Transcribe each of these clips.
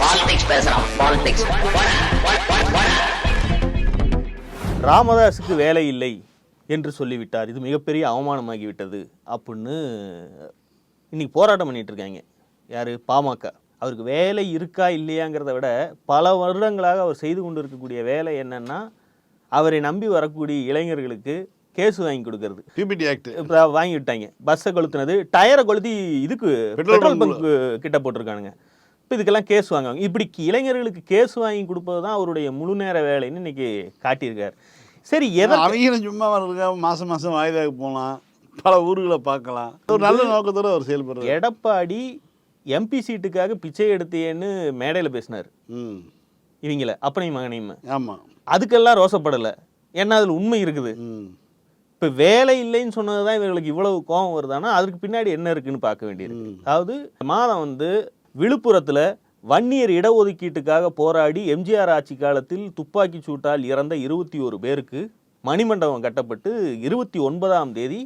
Politics பேசுறான் politics ராமதாஸுக்கு வேலை இல்லை என்று சொல்லிவிட்டார். இது மிகப்பெரிய அவமானமாகிவிட்டது அப்படின்னு இன்னைக்கு போராட்டம் பண்ணிட்டு இருக்காங்க யாரு? பாமக. அவருக்கு வேலை இருக்கா இல்லையாங்கிறத விட பல வருடங்களாக அவர் செய்து கொண்டு இருக்கக்கூடிய வேலை என்னன்னா அவரை நம்பி வரக்கூடிய இளைஞர்களுக்கு கேஸ் வாங்கி கொடுக்கறது. பிபிடி ஆக்ட் இப்போ வாங்கி விட்டாங்க பஸ்ஸை கொளுத்துனது டயரை கொளுத்தி இதுக்கு Petrol பெட்ரோல் பங்க் கிட்ட போட்டிருக்கானுங்க. இப்போ இதுக்கெல்லாம் கேஸ் வாங்குவாங்க. இப்படி இளைஞர்களுக்கு கேஸ் வாங்கி கொடுப்பது தான் அவருடைய முழு நேர வேலைன்னு இன்னைக்கு காட்டியிருக்காரு. சரி எதை அவங்களும் சும்மா இருக்க மாசம் மாசம் வாய்தாக்கு போகலாம். பல ஊர்களை பார்க்கலாம். ஒரு நல்ல நோக்கத்தோட அவர் செயல்படுறாரு. எடப்பாடி எம்பி சீட்டுக்காக பிச்சை எடுத்தேன்னு மேடையில் பேசினார். ம். இவங்கள அப்பனையும் மகனையும். ஆமா. அதுக்கெல்லாம் ரோசப்படலை. ஏன்னா அதில் உண்மை இருக்குது. இப்போ வேலை இல்லைன்னு சொன்னது தான் இவர்களுக்கு இவ்வளவு கோபம் வருதானா அதுக்கு பின்னாடி என்ன இருக்குன்னு பார்க்க வேண்டியது. அதாவது மாதம் வந்து விழுப்புரத்தில் வன்னியர் இடஒதுக்கீட்டுக்காக போராடி எம்ஜிஆர் ஆட்சி காலத்தில் துப்பாக்கி சூட்டால் இறந்த இருபத்தி ஒரு பேருக்கு மணிமண்டபம் கட்டப்பட்டு இருபத்தி ஒன்பதாம் தேதி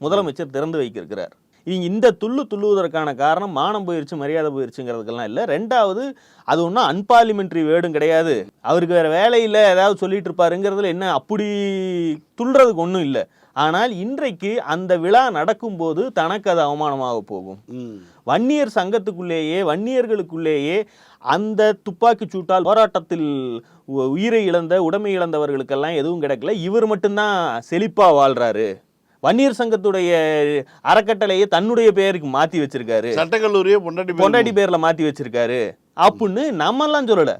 முதலமைச்சர் திறந்து வைக்கிருக்கிறார் இவங்க இந்த துள்ளு துள்ளுவதற்கான காரணம் மானம் போயிருச்சு மரியாதை போயிருச்சுங்கிறதுக்கெல்லாம் இல்லை. ரெண்டாவது அது ஒன்றும் அன்பார்லிமெண்ட்ரி வேர்டும் கிடையாது. அவருக்கு வேறு வேலை இல்லை ஏதாவது சொல்லிட்டு இருப்பாருங்கிறதுல என்ன அப்படி துள்ளுறதுக்கு ஒன்றும் இல்லை. ஆனால் இன்றைக்கு அந்த விழா நடக்கும்போது தனக்கு அது அவமானமாக போகும். வன்னியர் சங்கத்துக்குள்ளேயே வன்னியர்களுக்குள்ளேயே அந்த துப்பாக்கி சூட்டால் போராட்டத்தில் உயிரை இழந்த உடைமை இழந்தவர்களுக்கெல்லாம் எதுவும் கிடைக்கல. இவர் மட்டும்தான் செழிப்பா வாழ்றாரு. வன்னியர் சங்கத்துடைய அறக்கட்டளையை தன்னுடைய பெயருக்கு மாத்தி வச்சிருக்காரு. சட்டக்கல்லூரியே பொண்டாட்டி பொண்டாட்டி பேர்ல மாத்தி வச்சிருக்காரு. அப்படின்னு நம்மெல்லாம் சொல்லல.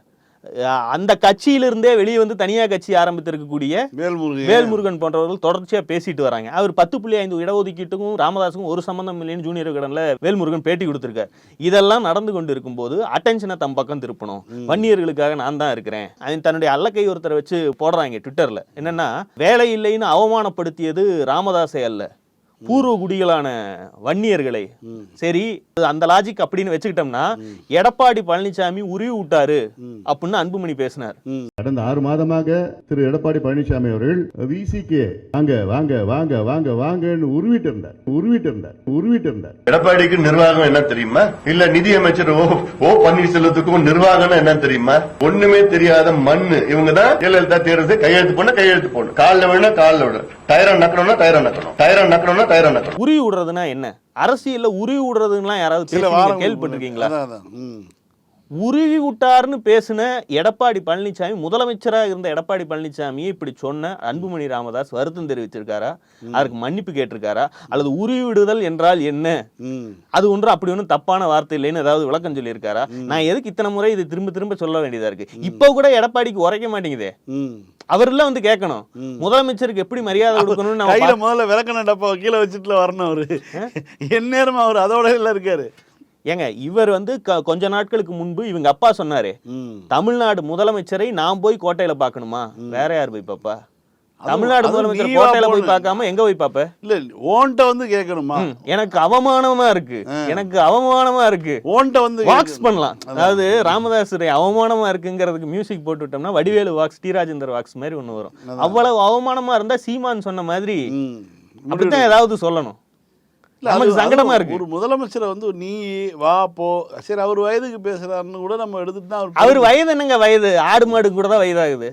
அந்த கட்சியிலிருந்தே வெளியே வந்து தனியா கட்சி ஆரம்பித்திருக்கக்கூடிய வேல்முருகன் வேல்முருகன் போன்றவர்கள் தொடர்ச்சியா பேசிட்டு வராங்க. அவர் பத்து புள்ளி ஐந்து இடஒதுக்கீட்டுக்கும் ராமதாஸுக்கும் ஒரு சம்பந்தம் இல்லைன்னு ஜூனியர் கடன்ல வேல்முருகன் பேட்டி கொடுத்திருக்காரு. இதெல்லாம் நடந்து கொண்டு இருக்கும்போது அட்டென்ஷனை தம் பக்கம் திருப்பணும். வன்னியர்களுக்காக நான் தான் இருக்கிறேன். அது தன்னுடைய அல்லக்கை ஒருத்தரை வச்சு போடுறாங்க ட்விட்டர்ல என்னன்னா வேலை இல்லைன்னு அவமானப்படுத்தியது ராமதாஸை அல்ல. பூர்வ குடிகளான வன்னியர்களை. சரி அந்த லாஜிக் அப்படின்னு வச்சுக்கிட்டோம்னா எடப்பாடி பழனிசாமி உருவி விட்டாரு அப்படின்னு அன்புமணி பேசினார். கடந்த ஆறு மாதமாக திரு எடப்பாடி பழனிசாமி அவர்கள் விசிகே வாங்க வாங்க வாங்க வாங்க வாங்கன்னு உருவிட்டு இருந்தார். உருவிட்டு இருந்தார். உருவிட்டு இருந்தார். எடப்பாடிக்கு நிர்வாகம் என்ன தெரியுமா? இல்ல நிதியமைச்சர் ஓ ஓ பன்னீர்செல்வத்துக்கும் நிர்வாகம் என்ன தெரியுமா? ஒண்ணுமே தெரியாத மண்ணு. இவங்க தான் ஜெயலலிதா தேர்வு கையெழுத்து போன கையெழுத்து போடணும். காலில் விழா காலில் விழ டயரை நக்கணும்னா டயரை நக்கணும். டயரை நக்கணும்னா டயரை நக்கணும். உருவி விடுறதுன்னா என்ன? அரசியல்ல உருவி விடுறதுலாம் யாராவது கேள்விப்பட்டிருக்கீங்களா? உருவி விட்டாருன்னு பேசின எடப்பாடி பழனிசாமி முதலமைச்சரா இருந்த எடப்பாடி பழனிசாமியை இப்படி சொன்ன அன்புமணி ராமதாஸ் வருத்தம் தெரிவிச்சிருக்காரா அதுக்கு மன்னிப்பு கேட்டிருக்காரா? அல்லது உருவி விடுதல் என்றால் என்ன. அது ஒன்று அப்படி ஒன்றும் தப்பான வார்த்தை இல்லைன்னு ஏதாவது விளக்கம் சொல்லியிருக்காரா? நான் எதுக்கு இத்தனை முறை இது திரும்ப திரும்ப சொல்ல வேண்டியதா இருக்கு? இப்போ கூட எடப்பாடிக்கு உரைக்க மாட்டேங்குதே. அவர்லாம் வந்து கேட்கணும். முதலமைச்சருக்கு எப்படி மரியாதை கொடுக்கணும்னு முதல்ல விளக்கண டப்பா கீழே வச்சுட்டுல வரணும் அவரு. எந்நேரமா அவர் அதோட எல்லாம் இருக்காரு. ஏங்க இவர் வந்து கொஞ்ச நாட்களுக்கு முன்பு இவங்க அப்பா சொன்னாரே. தமிழ்நாடு முதலமைச்சரை நான் போய் கோட்டையில பார்க்கணுமா? வேற யார் போய் பாப்பா தமிழ்நாடு முதலமைச்சர் கோட்டையில போய். பார்க்காம எங்க போய் பாப்ப இல்ல ஓன்ட்ட வந்து கேட்கணுமா? எனக்கு அவமானமா இருக்கு. எனக்கு அவமானமா இருக்கு. ஓன்ட்ட வந்து வாக்ஸ். பண்ணலாம். அதாவது ராமதாஸுடைய அவமானமா இருக்குங்கிறதுக்கு மியூசிக் போட்டு விட்டோம்னா வடிவேலு வாக்ஸ் டி.ராஜேந்தர் வாக்ஸ் மாதிரி ஒண்ணு வரும். அவ்வளவு அவமானமா இருந்தா சீமான் சொன்ன மாதிரி. அப்படித்தான் ஏதாவது சொல்லணும். நமக்கு சங்கடமா இருக்கு. ஒரு முதலமைச்சரை வந்து நீ வா போ. சரி அவர் வயதுக்கு பேசுறாருன்னு கூட நம்ம எடுத்துட்டு தான் அவர் வயது என்னங்க வயது? ஆடு மாடு கூட தான் வயதாகுது.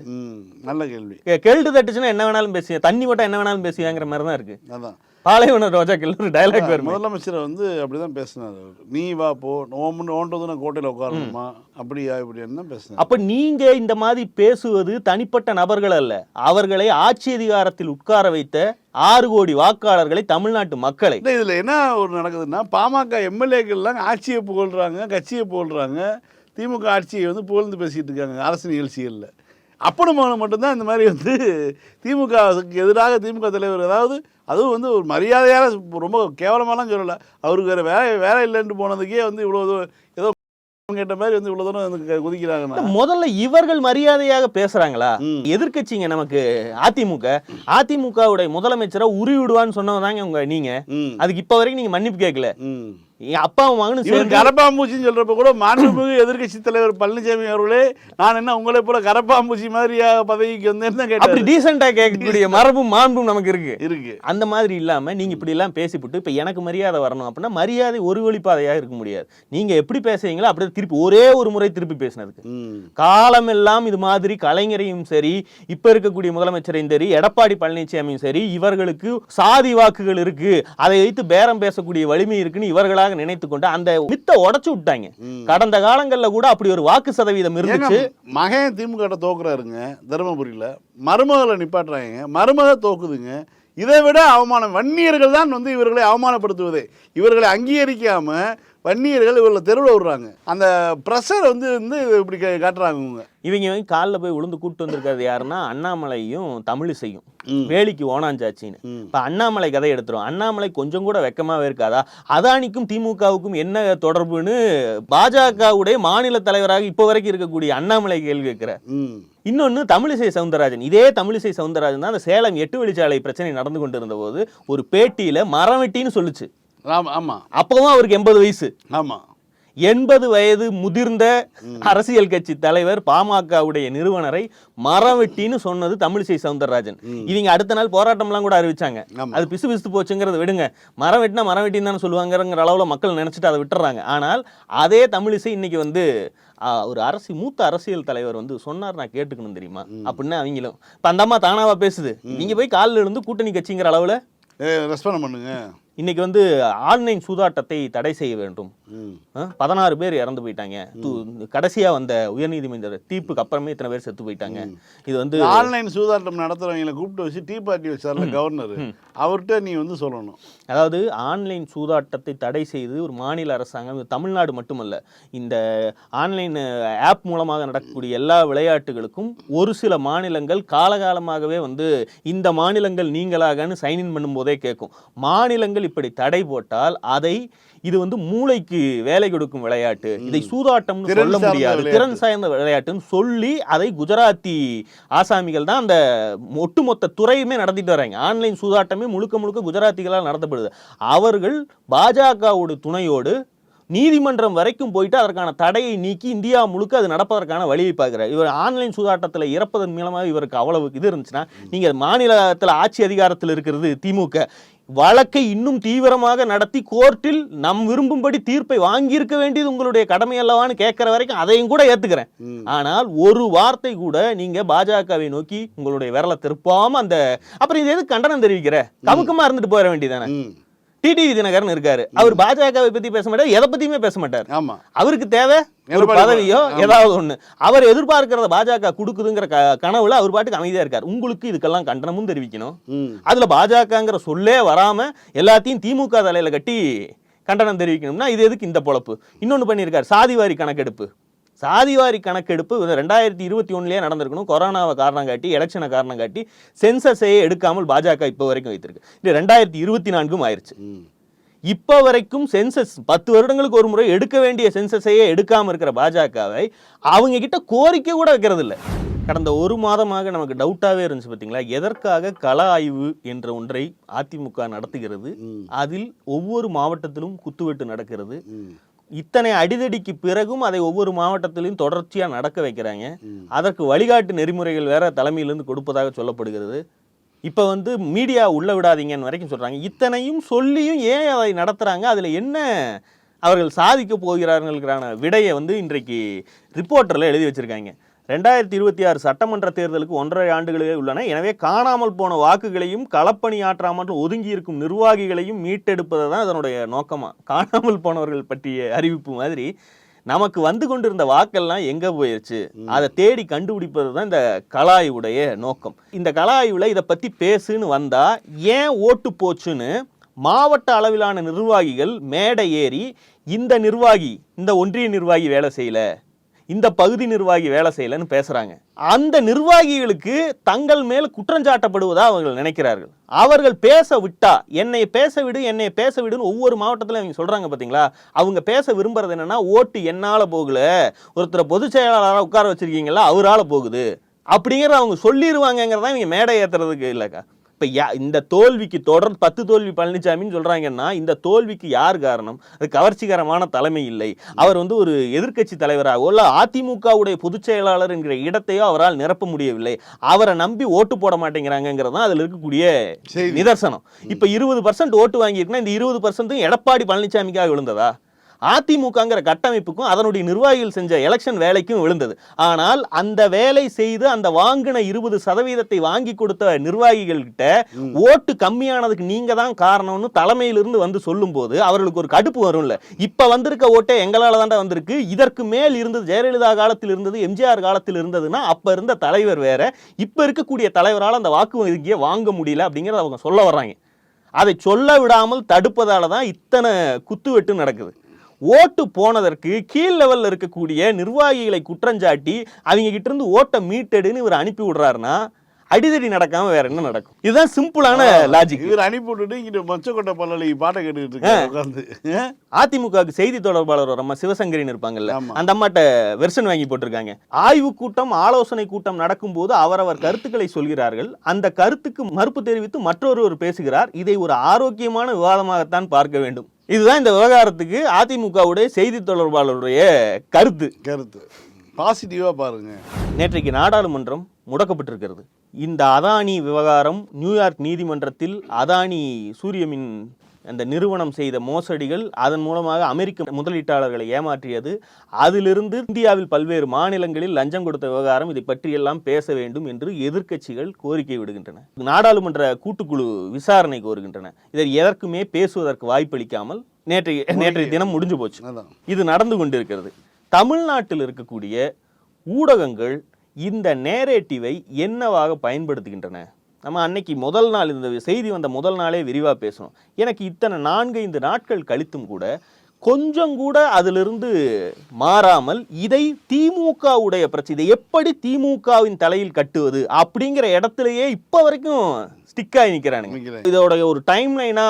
நல்ல கேள்வி. கெ- கெழுடு தட்டுச்சுன்னா என்ன வேணாலும் பேசுவேன் தண்ணி போட்டா என்ன வேணாலும் பேசுவாங்கிற மாதிரி தான் இருக்கு. அதான். பாலைவன ரோஜா ஒரு டயலாக் வரும். முதலமைச்சரை வந்து அப்படிதான் பேசினார். அவர் நீ வா போ. ஓம் வந்து நான் கோட்டையில உட்காரணுமா? அப்படியா இப்படின்னு தான் பேசினார். அப்ப நீங்க இந்த மாதிரி பேசுவது தனிப்பட்ட நபர்கள் அல்ல. அவர்களை ஆட்சி அதிகாரத்தில் உட்கார வைத்த ஆறு கோடி வாக்காளர்களை தமிழ்நாட்டு மக்களை. இதில் என்ன ஒரு நடக்குதுன்னா பாமக எம்எல்ஏக்கள்லாம் ஆட்சியை புகழ்றாங்க கட்சியை புகழ்றாங்க. திமுக ஆட்சியை வந்து புகழ்ந்து பேசிட்டு இருக்காங்க. அரசு நிகழ்ச்சிகளில். அப்பனும் மகனும் மட்டும்தான் இந்த மாதிரி வந்து திமுகவுக்கு எதிராக திமுக தலைவர். அதாவது அதுவும் வந்து ஒரு மரியாதையான ரொம்ப கேவலமாலாம் சொல்லலை. அவருக்கு வேறு வேலை வேலை இல்லைன்னு போனதுக்கே வந்து இவ்வளோ தூரம் ஏதோ கேட்ட மாதிரி வந்து இவ்வளோ தூரம் வந்து குதிக்கிறாங்கன்னா முதல்ல இவர்கள் மரியாதையாக பேசுறாங்களா? ம். எதிர்க்கட்சிங்க நமக்கு அதிமுக. அதிமுகவுடைய முதலமைச்சரை உருவி விடுவான்னு சொன்னவங்க தாங்க உங்க நீங்க. அதுக்கு இப்ப வரைக்கும் நீங்க மன்னிப்பு கேட்கல. என் அப்பாவும் மகனும் இவர் கரப்பாம்பூச்சின்னு சொல்றப்ப கூட மாண்புமிகு எதிர்க்கட்சி தலைவர் பழனிசாமி அவர்களே நான் என்ன உங்களை போல கரப்பாம்பூச்சி மாதிரியா பதவிக்கு வந்தேன்னு தான் அப்படி கேட்டாரு. டீசெண்டா கேட்கக்கூடிய மரபும் மாண்பும் நமக்கு இருக்கு. இருக்கு. அந்த மாதிரி இல்லாம நீங்க இப்படி எல்லாம் பேசிவிட்டு இப்ப எனக்கு மரியாதை வரணும் அப்படின்னா மரியாதை ஒரு வழிப்பாதையாக இருக்க முடியாது. நீங்க எப்படி பேசுறீங்களோ அப்படியே திருப்பி ஒரே ஒரு முறை திருப்பி பேசினதுக்கு. காலமெல்லாம் இது மாதிரி கலைஞரையும் சரி இப்ப இருக்கக்கூடிய முதலமைச்சரையும் சரி எடப்பாடி பழனிசாமியும் சரி இவர்களுக்கு சாதி வாக்குகள் இருக்கு. அதை வைத்து பேரம் பேசக்கூடிய வலிமை இருக்குன்னு இவர்களாக நினைத்து கொண்டு அந்த மித்த உடைச்சு விட்டாங்க. கடந்த காலங்கள்ல கூட அப்படி ஒரு வாக்கு சதவீதம் இருந்துச்சு. மகன் திமுக தோக்குறாருங்க தருமபுரியில. மருமகளை நிப்பாட்டுறாங்க மருமக தோக்குதுங்க. இதை விட அவமானம். வன்னியர்கள் தான் வந்து இவர்களை அவமானப்படுத்துவதே. இவர்களை அங்கீகரிக்காம வன்னியர்கள் இவர்களை தெருவில் விடுறாங்க. அந்த ப்ரெஷர் வந்து வந்து இப்படி காட்டுறாங்க இவங்க. இவங்க வந்து காலில் போய் விழுந்து கூட்டு வந்திருக்கிறது யாருன்னா அண்ணாமலையும் தமிழிசையும். வேலிக்கு ஓனாஞ்சாச்சின்னு. இப்ப அண்ணாமலை கதை எடுத்துரும் அண்ணாமலை கொஞ்சம் கூட வெக்கமாவே இருக்காதா? அதானிக்கும் திமுகவுக்கும் என்ன தொடர்புன்னு பாஜகவுடைய மாநில தலைவராக இப்போ வரைக்கும் இருக்கக்கூடிய அண்ணாமலை கேள்வி கேட்கிற. ம். இன்னொன்னு தமிழிசை சவுந்தரராஜன். இதே தமிழிசை சவுந்தரராஜன் தான் அந்த சேலம் எட்டு வழிச்சாலை பிரச்சனை நடந்து கொண்டிருந்த போது ஒரு பேட்டியில மரவெட்டின்னு சொல்லுச்சு. ஆமா ஆமா. அப்பவும் அவருக்கு எண்பது வயசு. ஆமா. எண்பது வயது முதிர்ந்த அரசியல் கட்சி தலைவர் பாமகவுடைய நிறுவனரை மரவெட்டின்னு சொன்னது தமிழிசை சவுந்தரராஜன். இவங்க அடுத்த நாள் போராட்டம்லாம் கூட அறிவிச்சாங்க. அது பிசு பிசுத்து போச்சுங்கிறத விடுங்க. மரம் வெட்டினா மரம் வெட்டின்னு தானே சொல்லுவாங்கங்கிற அளவுல மக்கள் நினைச்சிட்டு அதை விட்டுறாங்க. ஆனால் அதே தமிழிசை இன்னைக்கு வந்து ஒரு அரசி மூத்த அரசியல் தலைவர் வந்து சொன்னார் நான் கேட்டுக்கணும் தெரியுமா? அப்படின்னு அவங்களும் இப்ப அந்த அம்மா தானாவா பேசுது? நீங்க போய் காலில் இருந்து கூட்டணி கட்சிங்கிற அளவுல? ரெஸ்பாண்ட் பண்ணுங்க. இன்னைக்கு வந்து ஆன்லைன் சூதாட்டத்தை தடை செய்ய வேண்டும். பதினாறு பேர் இறந்து போயிட்டாங்க. கடைசியா வந்த உயர்நீதிமன்ற தீர்ப்புக்கு அப்புறமே இத்தனை பேர் செத்து போயிட்டாங்க. இது வந்து ஆன்லைன் சூதாட்டம் நடத்துறவங்களை கூப்பிட்டு வச்சு டீ பார்ட்டி வச்சார்ல கவர்னர். அவர்கிட்ட நீ வந்து சொல்லணும். அதாவது ஆன்லைன் சூதாட்டத்தை தடை செய்து ஒரு மாநில அரசாங்கம் தமிழ்நாடு மட்டுமல்ல இந்த ஆன்லைன் ஆப் மூலமாக நடக்கக்கூடிய எல்லா விளையாட்டுகளுக்கும் ஒரு சில மாநிலங்கள் காலகாலமாகவே வந்து இந்த மாநிலங்கள் நீங்களாகன்னு சைன்இன் பண்ணும்போதே கேட்கும். மாநிலங்கள் இப்படி தடை போட்டால் அதை இது வந்து மூளைக்கு வேலை கொடுக்கும் விளையாட்டு. இதை சூதாட்டம்னு சொல்ல முடியாது. திறன் சார்ந்த விளையாட்டுன்னு சொல்லி அதை குஜராத்தி ஆசாமிகள் தான் அந்த ஒட்டுமொத்த துறையுமே நடத்திட்டு வராங்க ஆன்லைன் சூதாட்டமே முழுக்க முழுக்க குஜராத்திகளால் நடத்தப்படுது. அவர்கள் பாஜகவோட துணையோடு நீதிமன்றம் வரைக்கும் போயிட்டு அதற்கான தடையை நீக்கி இந்தியா முழுக்க அது நடப்பதற்கான வழியை பார்க்கிறார். இவர் ஆன்லைன் சூதாட்டத்தில் இறப்பதன் மூலமாக இவருக்கு அவ்வளவு இது இருந்துச்சுன்னா நீங்க மாநிலத்தில் ஆட்சி அதிகாரத்தில் இருக்கிறது திமுக. வழக்கை இன்னும் தீவிரமாக நடத்தி கோர்ட்டில் நம் விரும்பும்படி தீர்ப்பை வாங்கியிருக்க வேண்டியது உங்களுடைய கடமை அல்லவான்னு கேட்கிற வரைக்கும் அதையும் கூட ஏத்துக்கிறேன். ஆனால் ஒரு வார்த்தை கூட நீங்க பாஜகவை நோக்கி உங்களுடைய விரலை திருப்பாம அந்த அப்புறம் இது எதுக்கு கண்டனம் தெரிவிக்கிற? கமுக்கமா இருந்துட்டு போயிட வேண்டியதானே டிடிவி தினகரன் இருக்காரு. அவர் பாஜகவை பத்தி பேச மாட்டார் எதை பத்தியுமே பேச மாட்டார். ஆமா. அவருக்கு தேவை ஒரு பதவியோ. ஏதாவது ஒண்ணு. அவர் எதிர்பார்க்கிறத பாஜக கொடுக்குதுங்கிற கனவுல அவர் பாட்டுக்கு அமைதியா இருக்கார். உங்களுக்கு இதுக்கெல்லாம் கண்டனமும் தெரிவிக்கணும். அதுல பாஜகங்கிற சொல்லே வராம எல்லாத்தையும் திமுக தலையில கட்டி கண்டனம் தெரிவிக்கணும்னா இது எதுக்கு இந்த பொழப்பு? இன்னொன்னு பண்ணியிருக்காரு சாதிவாரி கணக்கெடுப்பு. சாதிவாரி கணக்கெடுப்பு ரெண்டாயிரத்தி இருபத்தி ஒண்ணுலயே நடந்திருக்கணும். கொரோனாவை காரணம் காட்டி எலெக்ஷனை காரணம் காட்டி சென்சஸையே எடுக்காமல் பாஜக இப்போ வரைக்கும் வைத்திருக்கு. இது ரெண்டாயிரத்தி இருபத்தி நான்கும் ஆயிருச்சு. ம். இப்போ வரைக்கும் சென்சஸ் பத்து வருடங்களுக்கு ஒரு முறை எடுக்க வேண்டிய சென்சஸையே எடுக்காம இருக்கிற பாஜகவை அவங்க கிட்ட கோரிக்கை கூட வைக்கிறது இல்ல கடந்த ஒரு மாதமாக நமக்கு டவுட்டாவே இருந்துச்சு பாத்தீங்களா எதற்காக கள ஆய்வு என்ற ஒன்றை அதிமுக நடத்துகிறது? அதில் ஒவ்வொரு மாவட்டத்திலும் குத்துவெட்டு நடக்கிறது. இத்தனை அடிதடிக்கு பிறகும் அதை ஒவ்வொரு மாவட்டத்திலையும் தொடர்ச்சியா நடக்க வைக்கிறாங்க. அதற்கு வழிகாட்டு நெறிமுறைகள் வேற தலைமையிலிருந்து கொடுப்பதாக சொல்லப்படுகிறது. இப்போ வந்து மீடியா உள்ள விடாதீங்கன்னு வரைக்கும் சொல்றாங்க. இத்தனையும் சொல்லியும் ஏன் அதை நடத்துறாங்க? அதுல என்ன அவர்கள் சாதிக்க போகிறார்களுக்கான விடையை வந்து இன்றைக்கு ரிப்போர்ட்டர்ல எழுதி வச்சிருக்காங்க. ரெண்டாயிரத்தி இருபத்தி ஆறு சட்டமன்ற தேர்தலுக்கு ஒன்றரை ஆண்டுகளே உள்ளன. எனவே காணாமல் போன வாக்குகளையும் களப்பணியாற்றாமல் ஒதுங்கி இருக்கும் நிர்வாகிகளையும் மீட்டெடுப்பது தான் அதனுடைய நோக்கமா? காணாமல் போனவர்கள் பற்றிய அறிவிப்பு மாதிரி நமக்கு வந்து கொண்டிருந்த வாக்கெல்லாம் எங்க போயிருச்சு? அதை தேடி கண்டுபிடிப்பது தான் இந்த கலாய்வுடைய நோக்கம். இந்த கலாய்வுல இதை பத்தி பேசுன்னு வந்தா ஏன் ஓட்டு போச்சுன்னு மாவட்ட அளவிலான நிர்வாகிகள் மேடை ஏறி இந்த நிர்வாகி இந்த ஒன்றிய நிர்வாகி வேலை செய்யல? இந்த பகுதி நிர்வாகி வேலை செய்யலன்னு பேசுறாங்க. அந்த நிர்வாகிகளுக்கு தங்கள் மேல் குற்றஞ்சாட்டப்படுவதா அவர்கள் நினைக்கிறார்கள். அவர்கள் பேச விட்டா என்னை பேச விடு என்னை பேச விடுன்னு ஒவ்வொரு மாவட்டத்தில் அவங்க சொல்றாங்க பார்த்தீங்களா அவங்க பேச விரும்புறது என்னன்னா ஓட்டு என்னால் போகல. ஒருத்தரை பொதுச் செயலாளராக உட்கார வச்சிருக்கீங்களா அவரால் போகுது. அப்படிங்கிறத அவங்க சொல்லிடுவாங்கங்கிறதான் இவங்க மேடை ஏத்துறதுக்கு இல்லைக்கா. இப்ப யா- இந்த தோல்விக்கு தொடர் பத்து தோல்வி பழனிசாமின்னு சொல்றாங்கன்னா இந்த தோல்விக்கு யார் காரணம்? அது கவர்ச்சிகரமான தலைமை இல்லை. அவர் வந்து ஒரு எதிர்க்கட்சி தலைவராகவோ இல்ல அதிமுகவுடைய பொதுச் செயலாளர் என்கிற இடத்தையோ அவரால் நிரப்ப முடியவில்லை. அவரை நம்பி ஓட்டு போட மாட்டேங்கிறாங்கிறது தான் அதுல இருக்கக்கூடிய. நிதர்சனம். இப்ப இருபது பர்சன்ட் ஓட்டு வாங்கியிருக்குன்னா இந்த இருபது பர்சன்ட்டும் எடப்பாடி பழனிசாமிக்காக விழுந்ததா? அதிமுகங்கிற கட்டமைப்புக்கும் அதனுடைய நிர்வாகிகள் செஞ்ச எலெக்ஷன் வேலைக்கும் விழுந்தது. ஆனால் அந்த வேலை செய்து அந்த வாங்கின இருபது சதவீதத்தை வாங்கி கொடுத்த நிர்வாகிகள் கிட்ட ஓட்டு கம்மியானதுக்கு நீங்க தான் காரணம்னு தலைமையிலிருந்து வந்து சொல்லும்போது அவர்களுக்கு ஒரு கடுப்பு வரும்ல. இப்ப வந்திருக்க ஓட்டே எங்களால தாண்டா வந்திருக்கு. இதற்கு மேல் இருந்தது ஜெயலலிதா காலத்தில் இருந்தது எம்ஜிஆர் காலத்தில் இருந்ததுன்னா அப்ப இருந்த தலைவர் வேற. இப்ப இருக்கக்கூடிய தலைவரால் அந்த வாக்கு வங்கியை வாங்க முடியல அப்படிங்கறத அவங்க சொல்ல வர்றாங்க. அதை சொல்ல விடாமல் தடுப்பதால தான் இத்தனை குத்துவெட்டு நடக்குது. ஓட்டு போனதற்கு கீழ் லெவல்ல இருக்கக்கூடிய நிர்வாகிகளை குற்றஞ்சாட்டி அவங்க கிட்ட இருந்து ஓட்டை மீட்டெடுன்னு இவர் அனுப்பி விடுறாருன்னா அடிதடி நடக்காம வேற என்ன நடக்கும்? இதுதான் சிம்பிளான லாஜிக் இவர் அனுப்பி விட்டுட்டு இங்கிட்ட மொச்சக்கொட்டை பல்லி பாட்டை கேட்டுக்கிட்டு இருக்காரு உட்காந்து அதிமுகவுக்கு செய்தி தொடர்பாளர் ஒரு அம்மா சிவசங்கரின்னு இருப்பாங்கல்ல. அந்த அம்மாட்ட வெர்ஷன் வாங்கி போட்டிருக்காங்க. ஆய்வு கூட்டம் ஆலோசனை கூட்டம் நடக்கும்போது அவரவர் கருத்துக்களை சொல்கிறார்கள். அந்த கருத்துக்கு மறுப்பு தெரிவித்து மற்றொருவர் பேசுகிறார். இதை ஒரு ஆரோக்கியமான விவாதமாகத்தான் பார்க்க வேண்டும். இதுதான் இந்த விவகாரத்துக்கு அதிமுகவுடைய செய்தி தொடர்பாளருடைய கருத்து. கருத்து. பாசிட்டிவா பாருங்க. நேற்றைக்கு நாடாளுமன்றம் முடக்கப்பட்டிருக்கிறது. இந்த அதானி விவகாரம் நியூயார்க் நீதிமன்றத்தில் அதானி சூரியமின் அந்த நிறுவனம் செய்த மோசடிகள் அதன் மூலமாக அமெரிக்க முதலீட்டாளர்களை ஏமாற்றியது. அதிலிருந்து இந்தியாவில் பல்வேறு மாநிலங்களில் லஞ்சம் கொடுத்த விவகாரம் இதை பற்றியெல்லாம் பேச வேண்டும் என்று எதிர்க்கட்சிகள் கோரிக்கை விடுகின்றன. நாடாளுமன்ற கூட்டுக்குழு விசாரணை கோருகின்றன. இதை எதற்குமே பேசுவதற்கு வாய்ப்பளிக்காமல் நேற்றைய நேற்றைய தினம் முடிஞ்சு போச்சு. இது நடந்து கொண்டிருக்கிறது. தமிழ்நாட்டில் இருக்கக்கூடிய ஊடகங்கள் இந்த நேரேட்டிவை என்னவாக பயன்படுத்துகின்றன? நம்ம அன்னைக்கு முதல் நாள் இந்த செய்தி வந்த முதல் நாளே விரிவாக பேசணும். எனக்கு இத்தனை நான்கு ஐந்து நாட்கள் கழித்தும் கூட கொஞ்சம் கூட அதிலிருந்து மாறாமல் இதை திமுகவுடைய பிரச்சனை இதை எப்படி திமுகவின் தலையில் கட்டுவது அப்படிங்கிற இடத்துலயே இப்போ வரைக்கும் ஸ்டிக் ஆகி நிற்கிறானுங்க. இதோட ஒரு டைம் லைனா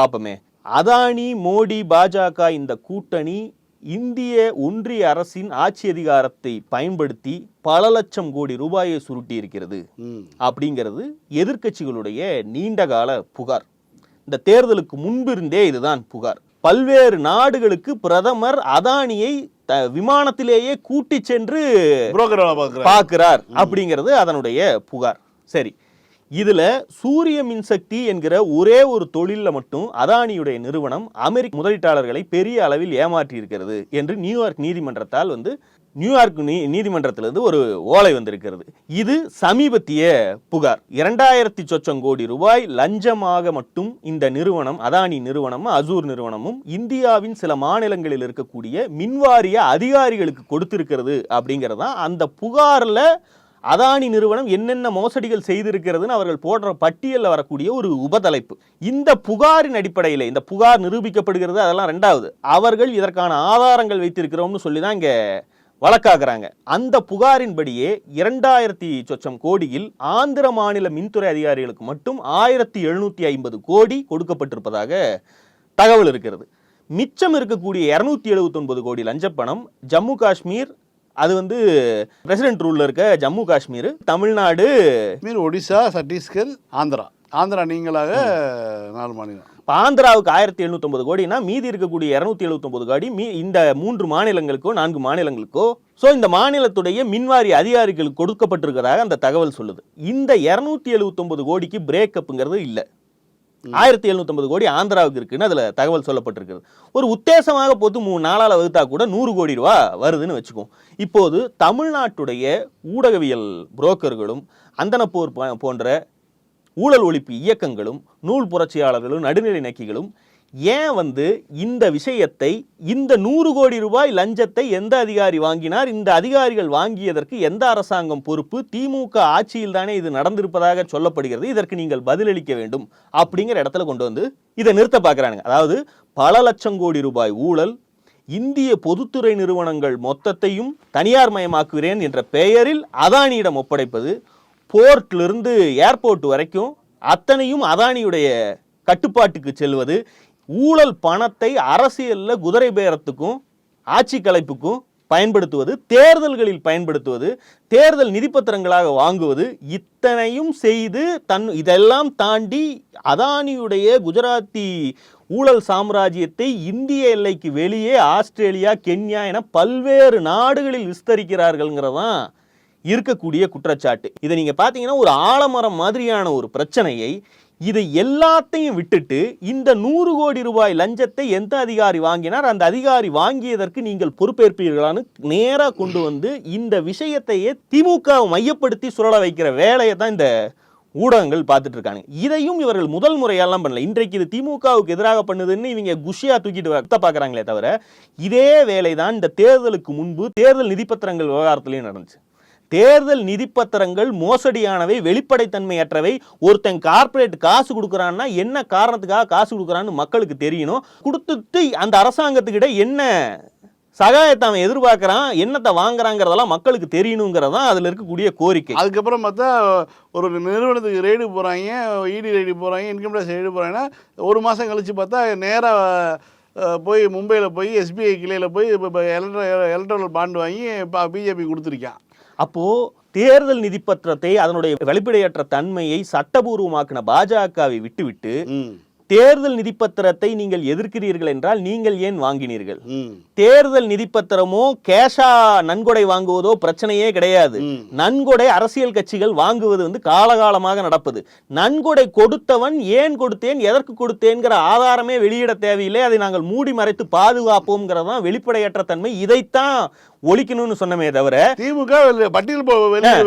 பார்ப்போமே. அதானி மோடி பாஜக இந்த கூட்டணி இந்திய ஒன்றிய அரசின் ஆட்சி அதிகாரத்தை பயன்படுத்தி பல லட்சம் கோடி ரூபாயை சுருட்டி இருக்கிறது அப்படிங்கிறது எதிர்க்கட்சிகளுடைய நீண்டகால புகார். இந்த தேர்தலுக்கு முன்பிருந்தே இதுதான் புகார். பல்வேறு நாடுகளுக்கு பிரதமர் அதானியை விமானத்திலேயே கூட்டி சென்று பார்க்கிறார் அப்படிங்கிறது அதனுடைய புகார். சரி இதில் சூரிய மின்சக்தி என்கிற ஒரே ஒரு தொழிலில் மட்டும் அதானியுடைய நிறுவனம் அமெரிக்க முதலீட்டாளர்களை பெரிய அளவில் ஏமாற்றி இருக்கிறது என்று நியூயார்க் நீதிமன்றத்தால் வந்து நியூயார்க் நீ நீதிமன்றத்திலிருந்து ஒரு ஓலை வந்திருக்கிறது. இது சமீபத்திய புகார். இரண்டாயிரத்தி சொச்சம் கோடி ரூபாய் லஞ்சமாக மட்டும் இந்த நிறுவனம் அதானி நிறுவனமும் அசூர் நிறுவனமும் இந்தியாவின் சில மாநிலங்களில் இருக்கக்கூடிய மின்வாரிய அதிகாரிகளுக்கு கொடுத்திருக்கிறது அப்படிங்கிறது தான் அந்த புகாரில் அதானி நிறுவனம் என்னென்ன மோசடிகள் செய்திருக்கிறதுன்னு அவர்கள் போடுற பட்டியலில் வரக்கூடிய ஒரு உபதலைப்பு. இந்த புகாரின் அடிப்படையில் இந்த புகார் நிரூபிக்கப்படுகிறது அதெல்லாம் ரெண்டாவது. அவர்கள் இதற்கான ஆதாரங்கள் வைத்திருக்கிறோம்னு சொல்லி தான் இங்கே வழக்காகிறாங்க. அந்த புகாரின்படியே இரண்டாயிரத்தி சொச்சம் கோடியில் ஆந்திர மாநில மின்துறை அதிகாரிகளுக்கு மட்டும் ஆயிரத்தி எழுநூற்றி ஐம்பது கோடி கொடுக்கப்பட்டிருப்பதாக தகவல் இருக்கிறது. மிச்சம் இருக்கக்கூடிய இரநூத்தி எழுபத்தொன்பது கோடி லஞ்சப்பணம் ஜம்மு காஷ்மீர் அது வந்து பிரசிடென்ட் ரூல்ல இருக்க ஜம்மு காஷ்மீர் தமிழ்நாடு மீன் ஒடிசா சத்தீஸ்கர் ஆந்திரா. ஆந்திரா நீங்களாக நாலு மாநிலம். இப்ப ஆந்திராவுக்கு ஆயிரத்தி எழுநூத்தொன்பது கோடினா மீதி இருக்கக்கூடிய இரநூத்தி எழுபத்தொன்பது கோடி மீ இந்த மூன்று மாநிலங்களுக்கோ நான்கு மாநிலங்களுக்கோ ஸோ இந்த மாநிலத்துடைய மின்வாரி அதிகாரிகளுக்கு கொடுக்கப்பட்டிருக்கிறதாக அந்த தகவல் சொல்லுது. இந்த இரநூத்தி எழுபத்தொன்பது கோடிக்கு பிரேக்கப்புங்கிறது இல்லை. ஆயிரத்தி எழுநூற்றம்பது கோடி ஆந்திராவுக்கு இருக்குன்னு அதில் தகவல் சொல்லப்பட்டிருக்கிறது ஒரு உத்தேசமாக போட்டு மூணு நாளால் வகுத்தா கூட நூறு கோடி ரூபா வருதுன்னு வச்சுக்கோம் இப்போது தமிழ்நாட்டுடைய ஊடகவியல் புரோக்கர்களும் அந்தனப்போர் போன்ற ஊழல் ஒழிப்பு இயக்கங்களும் நூல் புரட்சியாளர்களும் நடுநிலை நக்கிகளும் ஏன் வந்து இந்த விஷயத்தை இந்த நூறு கோடி ரூபாய் லஞ்சத்தை எந்த அதிகாரி வாங்கினார்? இந்த அதிகாரிகள் வாங்கியதற்கு எந்த அரசாங்கம் பொறுப்பு? திமுக ஆட்சியில் தானே இது நடந்திருப்பதாக சொல்லப்படுகிறது. இதற்கு நீங்கள் பதிலளிக்க வேண்டும் அப்படிங்கிற இடத்துல கொண்டு வந்து இதை நிறுத்த பார்க்குறானுங்க. அதாவது பல லட்சம் கோடி ரூபாய் ஊழல் இந்திய பொதுத்துறை நிறுவனங்கள் மொத்தத்தையும் தனியார் மயமாக்குகிறேன் என்ற பெயரில் அதானியிடம் ஒப்படைப்பது போர்ட்லிருந்து ஏர்போர்ட் வரைக்கும் அத்தனையும் அதானியுடைய கட்டுப்பாட்டுக்கு செல்வது. ஊழல் பணத்தை அரசியலில் குதிரை பேரத்துக்கும் ஆட்சி கலைப்புக்கும் பயன்படுத்துவது தேர்தல்களில் பயன்படுத்துவது தேர்தல் நிதிப்பத்திரங்களாக வாங்குவது இத்தனையும் செய்து தன் இதெல்லாம் தாண்டி அதானியுடைய குஜராத்தி ஊழல் சாம்ராஜ்யத்தை இந்திய எல்லைக்கு வெளியே ஆஸ்திரேலியா கென்யா என பல்வேறு நாடுகளில் விஸ்தரிக்கிறார்கள்ங்கிறதான் இருக்கக்கூடிய குற்றச்சாட்டு. இதை நீங்கள் பார்த்தீங்கன்னா ஒரு ஆலமரம் மாதிரியான ஒரு பிரச்சனையை இதை எல்லாத்தையும் விட்டுட்டு இந்த நூறு கோடி ரூபாய் லஞ்சத்தை எந்த அதிகாரி வாங்கினார்? அந்த அதிகாரி வாங்கியதற்கு நீங்கள் பொறுப்பேற்பீர்களான்னு நேராக கொண்டு வந்து இந்த விஷயத்தையே திமுக மையப்படுத்தி சுழல வைக்கிற வேலையை தான் இந்த ஊடகங்கள் பார்த்துட்டு இருக்காங்க இதையும் இவர்கள் முதல் முறையெல்லாம் பண்ணல. இன்றைக்கு இது திமுகவுக்கு எதிராக பண்ணுதுன்னு இவங்க குஷியா தூக்கிட்டு வத்த பார்க்குறாங்களே தவிர இதே வேலை தான் இந்த தேர்தலுக்கு முன்பு தேர்தல் நிதிப்பத்திரங்கள் விவகாரத்திலையும் நடந்துச்சு. தேர்தல் நிதிப்பத்திரங்கள் மோசடியானவை வெளிப்படைத்தன்மையற்றவை. ஒருத்தன் கார்ப்பரேட் காசு கொடுக்குறான்னா என்ன காரணத்துக்காக காசு கொடுக்குறான்னு மக்களுக்கு தெரியணும். கொடுத்துட்டு அந்த அரசாங்கத்துக்கிட்ட என்ன சகாயத்தை அவன் எதிர்பார்க்குறான் என்னத்தை வாங்குறாங்கிறதெல்லாம் மக்களுக்கு தெரியணுங்கிறது தான் அதில் இருக்கக்கூடிய கோரிக்கை. அதுக்கப்புறம் பார்த்தா ஒரு நிறுவனத்துக்கு ரெய்டு போகிறாங்க இடி ரெய்டு போகிறாங்க இன்கம் டேக்ஸ் ரெய்டு போகிறாங்கன்னா ஒரு மாதம் கழித்து பார்த்தா நேராக போய் மும்பையில் போய் எஸ்பிஐ கிளையில் போய் இப்போ எலக்ட்ரல் எலக்ட்ரல் பாண்டு வாங்கி இப்போ பிஜேபி கொடுத்துருக்கான். அப்போது தேர்தல் நிதிப்பத்திரத்தை அதனுடைய வெளிப்படையற்ற தன்மையை சட்டபூர்வமாக்கின பாஜகவை விட்டுவிட்டு தேர்தல் நிதிப்பத்திரத்தை நீங்கள் எதிர்க்கிறீர்கள் என்றால் நீங்கள் ஏன் வாங்கினீர்கள்? தேர்தல் நிதிப்பத்திரமோ கேஷா நன்கொடை வாங்குவதோ பிரச்சனையே கிடையாது. நன்கொடை அரசியல் கட்சிகள் வாங்குவது வந்து காலகாலமாக நடப்பது. நன்கொடை கொடுத்தவன் ஏன் கொடுத்தேன் எதற்கு கொடுத்தேன்கிற ஆதாரமே வெளியிட தேவையில்லை. அதை நாங்கள் மூடி மறைத்து பாதுகாப்போம்ங்கிறதான் வெளிப்படையற்ற தன்மை. இதைத்தான் ஒழிக்கணும்னு சொன்னமே தவிர திமுக பட்டியல்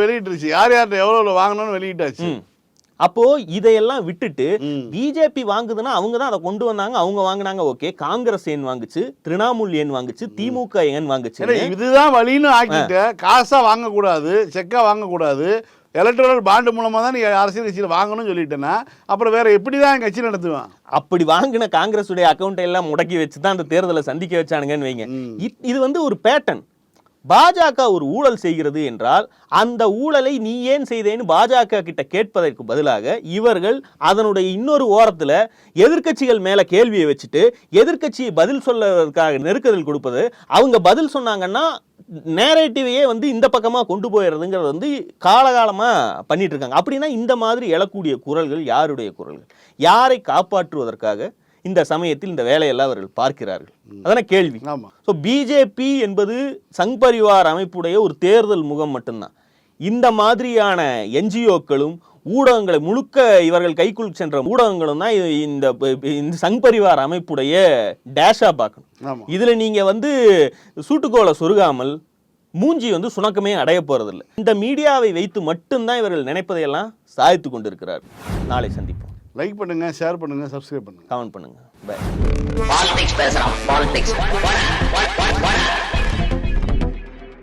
வெளியிட்டுருச்சு. யார் யார்கிட்ட எவ்வளோ வாங்கணும்னு வெளியிட்டாச்சு. அப்போ இதையெல்லாம் விட்டுட்டு. பிஜேபி வாங்குதுன்னா அவங்க தான் அதை கொண்டு வந்தாங்க அவங்க வாங்குனாங்க ஓகே. காங்கிரஸ் ஏன் வாங்குச்சு? திரிணாமுல் ஏன் வாங்குச்சு? திமுக ஏன் வாங்குச்சு இதுதான் வழின்னு ஆக்கிட்ட காசாக வாங்கக்கூடாது செக்காக வாங்கக்கூடாது எலக்ட்ரல் பாண்டு மூலமாக தான் நீ அரசியல் கட்சியில் வாங்கணும்னு சொல்லிட்டேன்னா அப்புறம் வேற எப்படி தான் கட்சி நடத்துவேன்? அப்படி வாங்கின காங்கிரஸ் உடைய அக்கௌண்ட் எல்லாம் முடக்கி வச்சு தான் அந்த தேர்தலை சந்திக்க வச்சானுங்கன்னு வைங்க. இது வந்து ஒரு பேட்டர்ன் பாஜக ஒரு ஊழல் செய்கிறது என்றால் அந்த ஊழலை நீ ஏன் செய்தேன்னு பாஜக கிட்ட கேட்பதற்கு பதிலாக இவர்கள் அதனுடைய இன்னொரு ஓரத்தில் எதிர்க்கட்சிகள் மேலே கேள்வியை வச்சுட்டு எதிர்க்கட்சியை பதில் சொல்வதற்காக நெருக்கதல் கொடுப்பது அவங்க பதில் சொன்னாங்கன்னா நேரேட்டிவையே வந்து இந்த பக்கமாக கொண்டு போயிடுறதுங்கிறது வந்து காலகாலமாக பண்ணிட்டு இருக்காங்க. அப்படின்னா இந்த மாதிரி எழக்கூடிய குரல்கள் யாருடைய குரல்கள்? யாரை காப்பாற்றுவதற்காக? இந்த சமயத்தில் இந்த வேலையெல்லாம் அவர்கள் பார்க்கிறார்கள். அதான கேள்வி. ஸோ பிஜேபி என்பது சங் பரிவார் அமைப்புடைய ஒரு தேர்தல் முகம் மட்டும்தான். இந்த மாதிரியான என்ஜிஓக்களும் ஊடகங்களை முழுக்க இவர்கள் கைக்குள் சென்ற ஊடகங்களும் தான் இந்த இந்த சங் பரிவார் அமைப்புடைய டேஷா பார்க்கணும். இதுல நீங்க வந்து சூட்டுக்கோலை சொருகாமல் மூஞ்சி வந்து சுணக்கமே அடைய போறதில்லை. இந்த மீடியாவை வைத்து மட்டும்தான் இவர்கள் நினைப்பதையெல்லாம் சாதித்து கொண்டிருக்கிறார் நாளை சந்திப்போம். லைக் பண்ணுங்க ஷேர் பண்ணுங்க சப்ஸ்கிரைப் பண்ணுங்க. கமெண்ட் பண்ணுங்க. பை பாலிடிக்ஸ் பேசுறான் பாலிடிக்ஸ்